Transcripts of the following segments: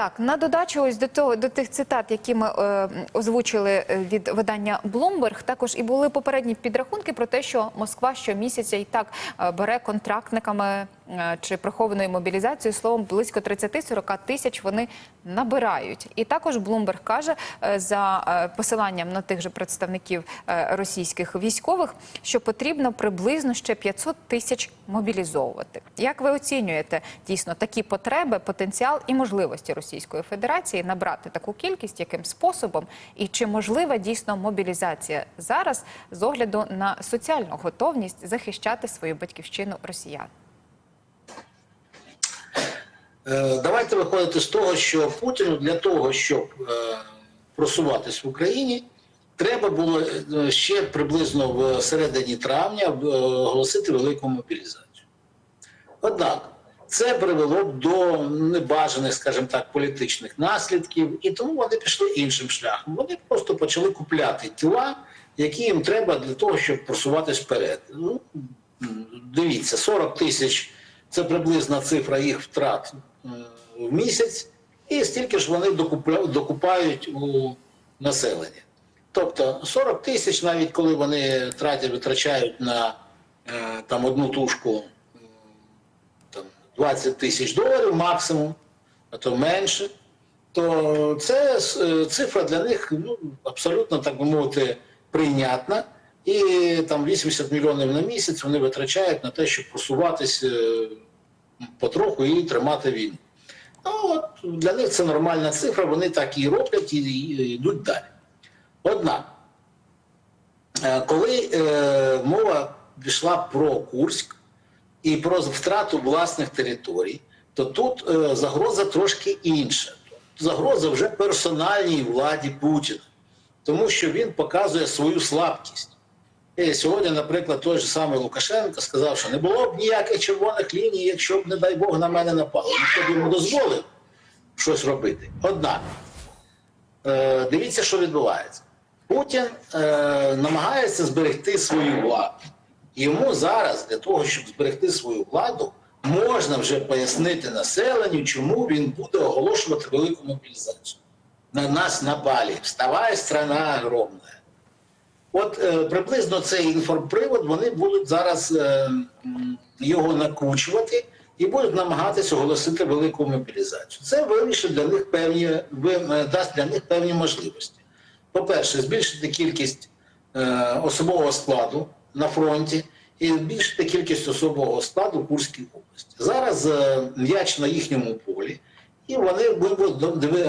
Так, на додачу ось до того до тих цитат, які ми е, озвучили е, від видання Bloomberg, також і були попередні підрахунки про те, що Москва щомісяця і так е, бере контрактниками чи прихованою мобілізацією словом близько 30-40 тисяч вони набирають. І також Bloomberg каже е, за е, посиланням на тих же представників е, російських військових, що потрібно приблизно ще 500 тисяч мобілізовувати. Як ви оцінюєте дійсно такі потреби, потенціал і можливості Російської Федерації набрати таку кількість, яким способом, і чи можлива дійсно мобілізація зараз з огляду на соціальну готовність захищати свою батьківщину росіян? Е, Давайте виходити з того, що Путіну для того, щоб е, просуватись в Україні, треба було е, ще приблизно в середині травня оголосити велику мобілізацію. Однак це привело б до небажаних, скажімо так, політичних наслідків, і тому вони пішли іншим шляхом. Вони просто почали купляти тіла, які їм треба для того, щоб просуватись вперед. Ну, дивіться, 40 тисяч це приблизна цифра їх втрат е, в місяць, і стільки ж вони докупають у населення. Тобто 40 тисяч, навіть коли вони тратять, витрачають на е, там одну тушку там, 20 тисяч доларів максимум, а то менше, то це е, цифра для них ну, абсолютно, так би мовити, прийнятна. І там 80 мільйонів на місяць вони витрачають на те, щоб просуватись е, потроху і тримати війну. Ну, от для них це нормальна цифра, вони так і роблять і, йдуть далі. Однак, е, коли е, мова пішла про Курськ і про втрату власних територій, то тут е, загроза трошки інша. Загроза вже персональній владі Путіна, тому що він показує свою слабкість. Сьогодні, наприклад, той же самий Лукашенко сказав, що не було б ніяких червоних ліній, якщо б, не дай Бог, на мене напало. Ніхто б йому дозволив щось робити. Однак, е, дивіться, що відбувається. Путін е, намагається зберегти свою владу. Йому зараз, для того, щоб зберегти свою владу, можна вже пояснити населенню, чому він буде оголошувати велику мобілізацію. На нас напали. Вставай, страна огромна. От е, приблизно цей інформпривод вони будуть зараз е, його накручувати і будуть намагатися оголосити велику мобілізацію. Це вирішить для них певні е, дасть для них певні можливості. По-перше, збільшити кількість е, особового складу на фронті і збільшити кількість особового складу в Курській області. Зараз е, м'яч на їхньому полі, і вони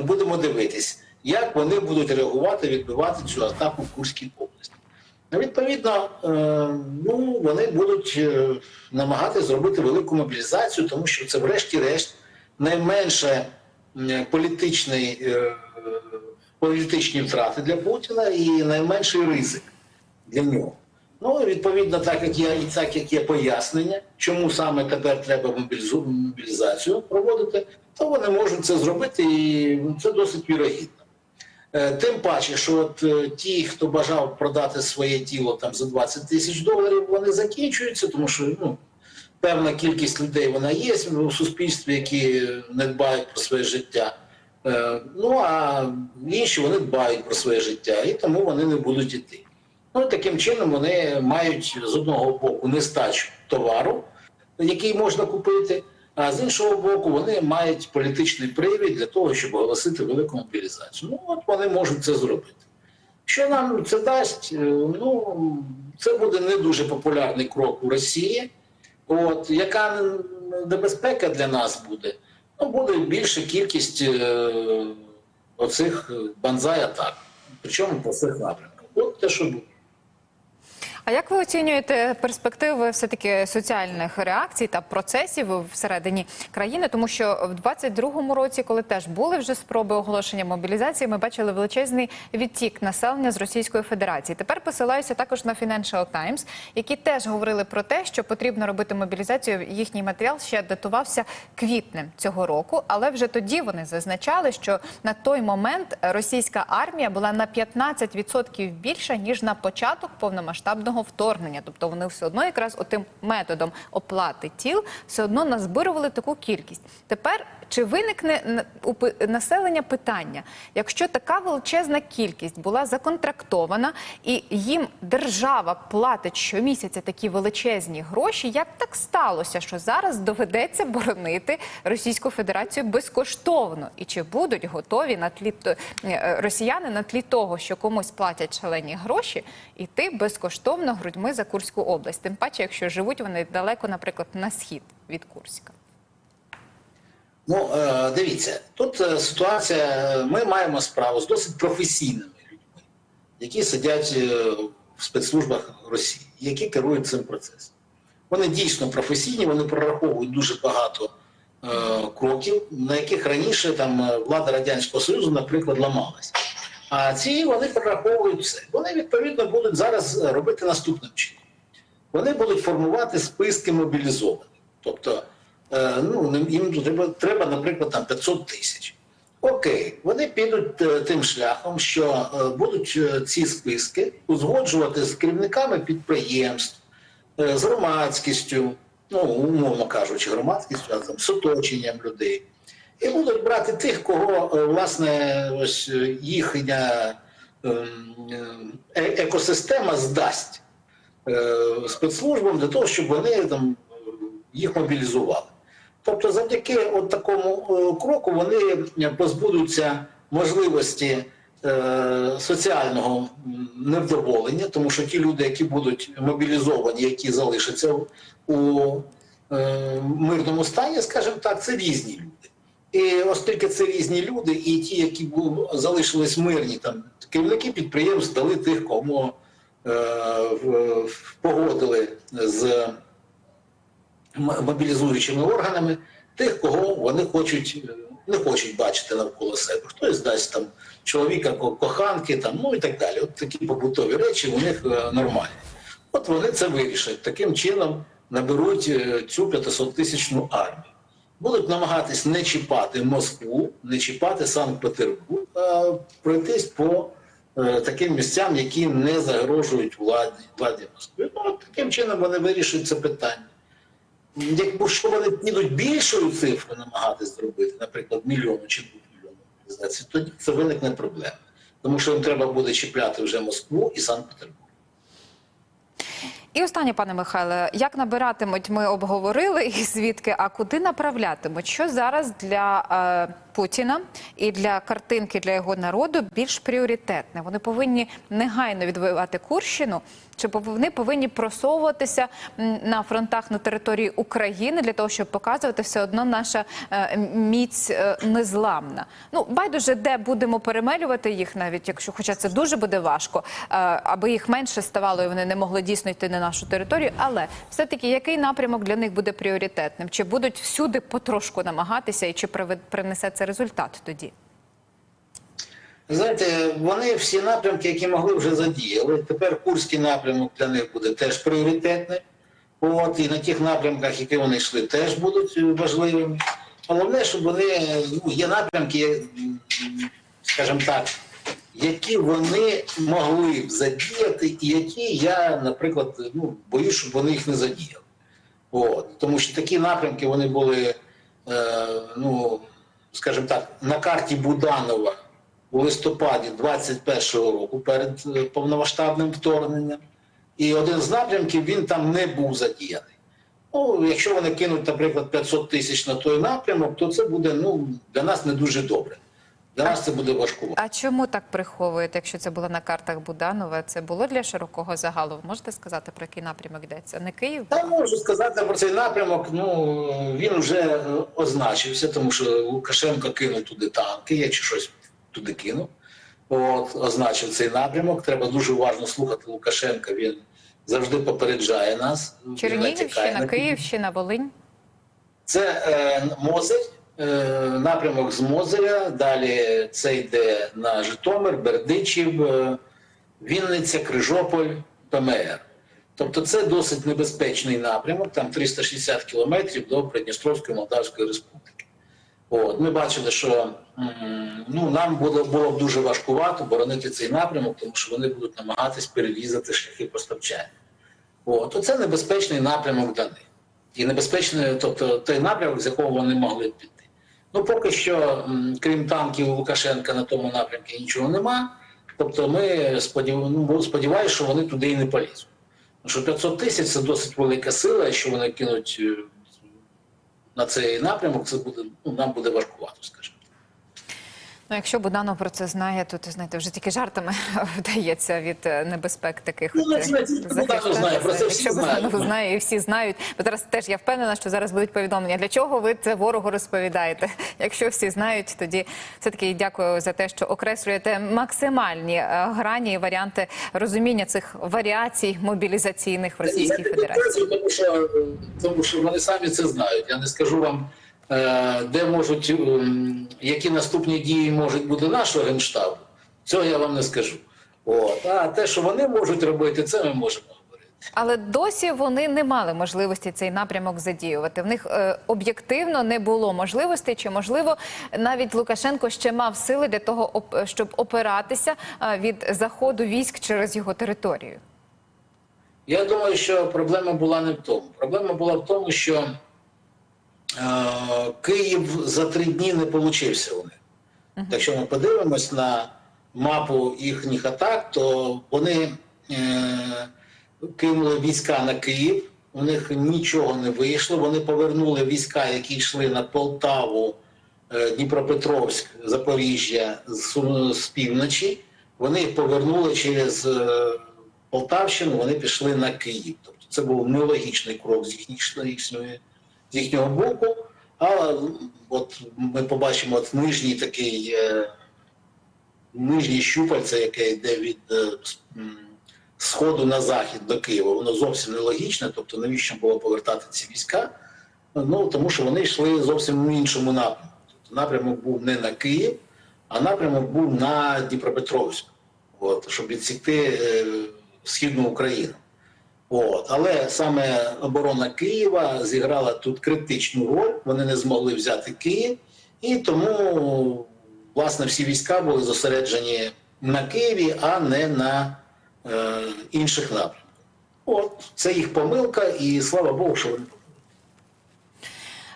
будемо дивитись, як вони будуть реагувати, відбивати цю атаку в Курській області. Ну, Відповідно, е, ну, вони будуть е, намагатися зробити велику мобілізацію, тому що це, врешті-решт, найменше політичний, е, політичні втрати для Путіна і найменший ризик для нього. Ну, відповідно, так як і так як є пояснення, чому саме тепер треба мобілізацію проводити, то вони можуть це зробити, і це досить вірогідно. Е, Тим паче, що от е, ті, хто бажав продати своє тіло там за 20 тисяч доларів, вони закінчуються, тому що ну, певна кількість людей вона є у суспільстві, які не дбають про своє життя. Е, Ну а інші вони дбають про своє життя, і тому вони не будуть іти. Ну таким чином вони мають з одного боку нестачу товару, який можна купити. А з іншого боку, вони мають політичний привід для того, щоб оголосити велику мобілізацію. Ну от вони можуть це зробити. Що нам це дасть? Е, Ну це буде не дуже популярний крок у Росії. От яка небезпека для нас буде? Ну буде більша кількість е, оцих банзай атак, причому по всіх напрямках. От те, що буде. А як ви оцінюєте перспективи все таки соціальних реакцій та процесів всередині країни? Тому що в 22-му році, коли теж були вже спроби оголошення мобілізації, ми бачили величезний відтік населення з Російської Федерації. Тепер посилаюся також на Financial Times, які теж говорили про те, що потрібно робити мобілізацію. Їхній матеріал ще датувався квітнем цього року, але вже тоді вони зазначали, що на той момент російська армія була на 15% більша ніж на початок повномасштабного повномасштабного вторгнення. Тобто вони все одно якраз отим методом оплати тіл все одно назбирували таку кількість. Тепер чи виникне у населення питання, якщо така величезна кількість була законтрактована і їм держава платить щомісяця такі величезні гроші, як так сталося, що зараз доведеться боронити Російську Федерацію безкоштовно? І чи будуть готові на тлі е, росіяни на тлі того, що комусь платять шалені гроші, іти безкоштовно грудьми за Курську область? Тим паче, якщо живуть вони далеко, наприклад, на схід від Курська. Ну, е, дивіться, тут е, ситуація, е, ми маємо справу з досить професійними людьми, які сидять в спецслужбах Росії, які керують цим процесом. Вони дійсно професійні, вони прораховують дуже багато кроків, на яких раніше там влада Радянського Союзу, наприклад, ламалася. А ці вони прораховують все. Вони відповідно будуть зараз е, робити наступним чином. Вони будуть формувати списки мобілізованих. Тобто, е, ну, їм треба, треба, наприклад, там 500 тисяч. Окей, вони підуть е, тим шляхом, що будуть ці списки узгоджувати з керівниками підприємств, з громадськістю, ну, умовно кажучи, громадськістю, а там з оточенням людей. І будуть брати тих, кого е, власне ось е, їхня ем, е, екосистема здасть спецслужбам для того, щоб вони там їх мобілізували. Тобто, завдяки от такому кроку вони позбудуться можливості соціального невдоволення, тому що ті люди, які будуть мобілізовані, які залишаться у мирному стані, скажімо так, це різні люди. І оскільки це різні люди, і ті, які бу- залишились мирні, там керівники підприємств дали тих, кому е, погодили з мобілізуючими органами, тих, кого вони хочуть, е, не хочуть бачити навколо себе. Хтось дасть там чоловіка коханки, там, ну і так далі. От такі побутові речі у них е, нормальні. От вони це вирішать. Таким чином наберуть е, цю 500 тисячну армію. Будуть намагатись не чіпати Москву, не чіпати Санкт-Петербург, а пройтись по е, таким місцям, які не загрожують владі, владі Москви. Ну, от таким чином вони вирішують це питання. Якщо вони підуть більшою цифрою намагатись зробити, наприклад, мільйону чи двох мільйонів мобілізацій, тоді це виникне проблема. Тому що їм треба буде чіпляти вже Москву і Санкт-Петербург. І останнє, пане Михайле, як набиратимуть, ми обговорили і звідки, а куди направлятимуть? Що зараз для е, Путіна і для картинки для його народу більш пріоритетне? Вони повинні негайно відвоювати Курщину, чи вони повинні просовуватися на фронтах на території України для того, щоб показувати все одно наша е, міць е, незламна? Ну байдуже, де будемо перемелювати їх, навіть якщо, хоча це дуже буде важко, е, аби їх менше ставало, і вони не могли дійсно йти на нашу територію. Але все-таки який напрямок для них буде пріоритетним? Чи будуть всюди потрошку намагатися, і чи принесе це результат тоді? Знаєте, вони всі напрямки, які могли, вже задіяли. Тепер Курський напрямок для них буде теж пріоритетним. От, і на тих напрямках, які вони йшли, теж будуть важливими. Головне, щоб вони ну, є напрямки, скажімо так, які вони могли б задіяти, і які я, наприклад, ну, боюсь, щоб вони їх не задіяли. От. Тому що такі напрямки вони були, е, ну, скажімо так, на карті Буданова у листопаді 21-го року перед е, повномасштабним вторгненням. І один з напрямків він там не був задіяний. Ну, якщо вони кинуть, наприклад, 500 тисяч на той напрямок, то це буде ну, для нас не дуже добре. Нас це буде важкувато. А чому так приховуєте, якщо це було на картах Буданова? Це було для широкого загалу? Можете сказати, про який напрямок йдеться? Не Київ? Та можу сказати про цей напрямок. Ну він вже е, означився, тому що Лукашенко кинув туди танки, я чи щось туди кинув. От означив цей напрямок. Треба дуже уважно слухати Лукашенка. Він завжди попереджає нас. Чернігівщина, Київщина, Волинь. Це е, Мозель, напрямок з Мозеля. Далі це йде на Житомир, Бердичів, е, Вінниця, Крижополь, ПМР. Тобто це досить небезпечний напрямок, там 360 кілометрів до Придністровської Молдавської Республіки. От, ми бачили, що ну, нам було, було дуже важкувато боронити цей напрямок, тому що вони будуть намагатись перерізати шляхи постачання. От, то це небезпечний напрямок для них. І небезпечний, тобто той напрямок, з якого вони могли піти. Ну, поки що, крім танків Лукашенка, на тому напрямку нічого нема. Тобто ми ну, сподіваємося, що вони туди і не полізуть. Що 500 тисяч це досить велика сила, що вони кинуть е, на цей напрямок, це буде, ну, нам буде важкувато, скажімо. Ну, якщо Буданов про це знає, то ти знаєте, вже тільки жартами вдається від е, небезпек таких. Ну, от, е, знає, про це всі Якщо Буданов знає і всі знають, бо зараз теж я впевнена, що зараз будуть повідомлення. Для чого ви це ворогу розповідаєте? Якщо всі знають, тоді все таки дякую за те, що окреслюєте максимальні е, грані і варіанти розуміння цих варіацій мобілізаційних в Російській Федерації. Тому що, тому що вони самі це знають. Я не скажу вам, е, де можуть, ем, які наступні дії можуть бути нашого генштабу. Цього я вам не скажу. От. А те, що вони можуть робити, це ми можемо. Але досі вони не мали можливості цей напрямок задіювати. В них е, об'єктивно не було можливостей, чи можливо навіть Лукашенко ще мав сили для того, щоб опиратися е, від заходу військ через його територію. Я думаю, що проблема була не в тому. Проблема була в тому, що е, Київ за три дні не получився у них. Якщо ми подивимось на мапу їхніх атак, то вони е, кинули війська на Київ, у них нічого не вийшло. Вони повернули війська, які йшли на Полтаву, е, Дніпропетровськ, Запоріжжя з, з півночі. Вони їх повернули через е, Полтавщину, вони пішли на Київ. Тобто це був нелогічний крок з їхньої, з їхнього боку. А от ми побачимо от нижній такий е, нижній щупальце, яке йде від е, сходу на захід до Києва. Воно зовсім нелогічне. Тобто, навіщо було повертати ці війська? Ну тому що вони йшли зовсім в іншому напрямку. Тобто напрямок був не на Київ, а напрямок був на Дніпропетровськ, от, щоб відсікти е, східну Україну. От. Але саме оборона Києва зіграла тут критичну роль. Вони не змогли взяти Київ, і тому власне всі війська були зосереджені на Києві, а не на е, інших напрямках. От це їх помилка, і слава Богу, що вони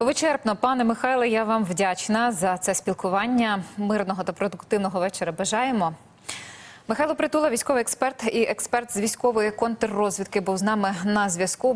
Вичерпно, пане Михайле, я вам вдячна за це спілкування. Мирного та продуктивного вечора бажаємо. Михайло Притула, військовий експерт і експерт з військової контррозвідки, був з нами на зв'язку.